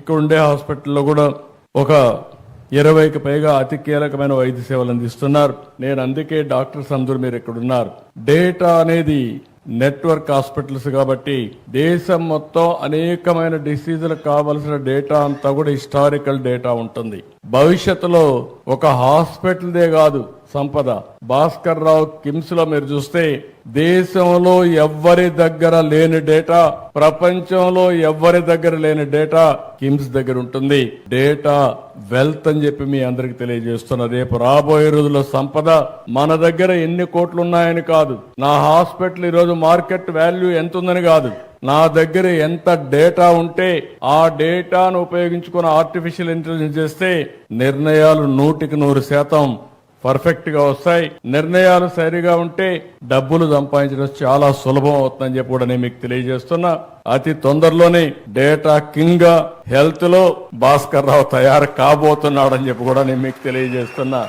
ఇక్కడ ఉండే హాస్పిటల్లో కూడా ఒక ఇరవైకి పైగా అతి కీలకమైన వైద్య సేవలు అందిస్తున్నారు. నేను అందుకే డాక్టర్స్ అందరూ మీరు ఇక్కడ ఉన్నారు డేటా అనేది నెట్వర్క్ హాస్పిటల్స్ కాబట్టి దేశం మొత్తం అనేకమైన డిసీజులకు కావలసిన డేటా అంతా కూడా హిస్టారికల్ డేటా ఉంటుంది. భవిష్యత్తులో ఒక హాస్పిటల్దే కాదు సంపద. భాస్కర్ రావు కిమ్స్లో మీరు చూస్తే దేశంలో ఎవ్వరి దగ్గర లేని డేటా ప్రపంచంలో ఎవ్వరి దగ్గర లేని డేటా కిమ్స్ దగ్గర ఉంటుంది. డేటా వెల్త్ అని చెప్పి మీ అందరికి తెలియజేస్తున్న రేపు రాబోయే రోజుల్లో సంపద మన దగ్గర ఎన్ని కోట్లు ఉన్నాయని కాదు. నా హాస్పిటల్ ఈరోజు మార్కెట్ వాల్యూ ఎంత ఉందని కాదు. నా దగ్గర ఎంత డేటా ఉంటే ఆ డేటాను ఉపయోగించుకుని ఆర్టిఫిషియల్ ఇంటెలిజెన్స్ చేస్తే నిర్ణయాలు నూటికి నూరు శాతం పర్ఫెక్ట్గా వస్తాయి. నిర్ణయాలు సరిగా ఉంటే డబ్బులు సంపాదించడం చాలా సులభం అవుతుందని చెప్పి కూడా నేను మీకు తెలియజేస్తున్నా. అతి తొందరలోనే డేటా కింగ్గా హెల్త్లో భాస్కర్ రావు తయారు కాబోతున్నాడని చెప్పి కూడా నేను మీకు తెలియజేస్తున్నా.